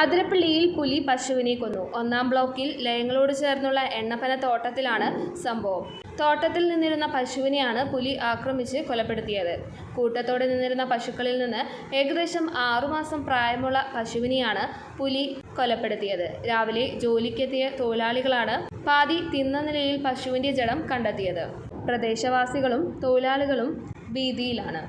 അതിരപ്പള്ളിയിൽ പുലി പശുവിനെ കൊന്നു. ഒന്നാം ബ്ലോക്കിൽ ലയങ്ങളോട് ചേർന്നുള്ള എണ്ണപ്പന തോട്ടത്തിലാണ് സംഭവം. തോട്ടത്തിൽ നിന്നിരുന്ന പശുവിനെയാണ് പുലി ആക്രമിച്ച് കൊലപ്പെടുത്തിയത്. കൂട്ടത്തോടെ നിന്നിരുന്ന പശുക്കളിൽ നിന്ന് ഏകദേശം ആറുമാസം പ്രായമുള്ള പശുവിനെയാണ് പുലി കൊലപ്പെടുത്തിയത്. രാവിലെ ജോലിക്കെത്തിയ തൊഴിലാളികളാണ് പാതി തിന്ന നിലയിൽ പശുവിന്റെ ജഡം കണ്ടെത്തിയത്. പ്രദേശവാസികളും തൊഴിലാളികളും ഭീതിയിലാണ്.